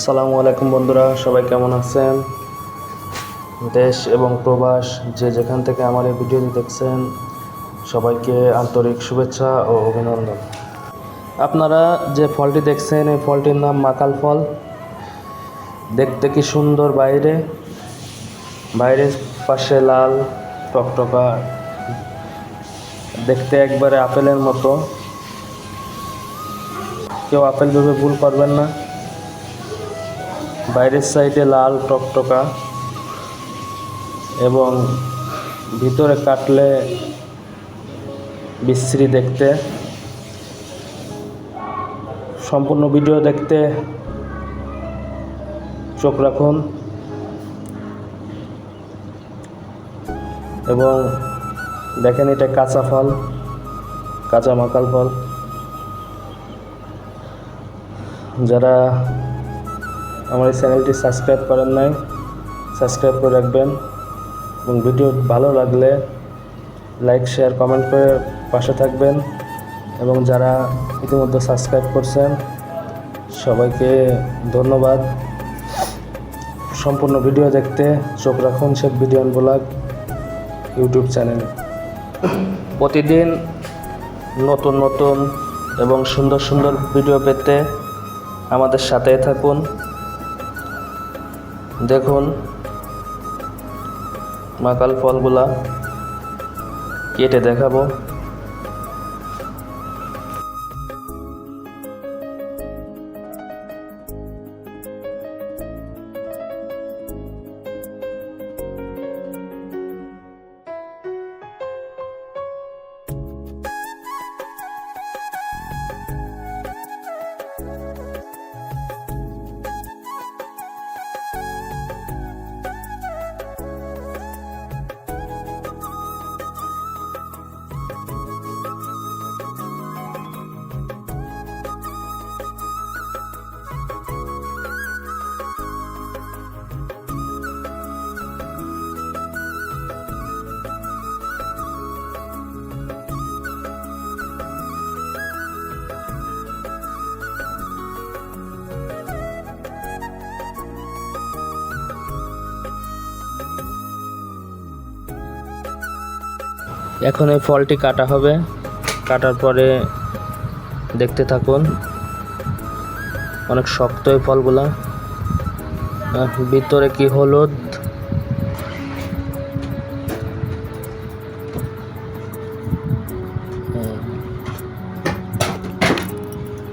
আসসালামু আলাইকুম বন্ধুরা, সবাই কেমন আছেন? দেশ এবং প্রবাস যে যেখান থেকে আমার এই ভিডিওটি দেখছেন, সবাইকে আন্তরিক শুভেচ্ছা ও অভিনন্দন। আপনারা যে ফলটি দেখছেন, এই ফলটির নাম মাকাল ফল। দেখতে কি সুন্দর বাইরে? বাইরের পাশে লাল, টকটকা, দেখতে একবারে আপেলের মতো। কেউ আপেল ভেবে ভুল করবেন না। বাইরের সাইডে লাল টকটকা এবং ভিতরে কাটলে বিশ্রী দেখতে। সম্পূর্ণ ভিডিও দেখতে চোখ রাখুন। এবং দেখেন এটা কাঁচা ফল, কাঁচা মাকাল ফল। যারা আমার এই চ্যানেলটি সাবস্ক্রাইব করেন নাই, সাবস্ক্রাইব করে রাখবেন। এবং ভিডিও ভালো লাগলে লাইক, শেয়ার, কমেন্ট করে পাশে থাকবেন। এবং যারা ইতিমধ্যে সাবস্ক্রাইব করছেন, সবাইকে ধন্যবাদ। সম্পূর্ণ ভিডিও দেখতে চোখ রাখুন Sheikh video blog YouTube channel. প্রতিদিন নতুন নতুন এবং সুন্দর সুন্দর ভিডিও পেতে আমাদের সাথে থাকুন। দেখুন মাকাল ফলগুলা কেটে দেখাবো। এখন এই ফলটি কাটা হবে। কাটার পরে দেখতে থাকুন। অনেক শক্ত এই ফলগুলা। ভিতরে কি হলুদ?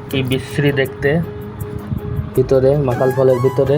কি বিশ্রী দেখতে। ভিতরে মাকাল ফলের ভিতরে।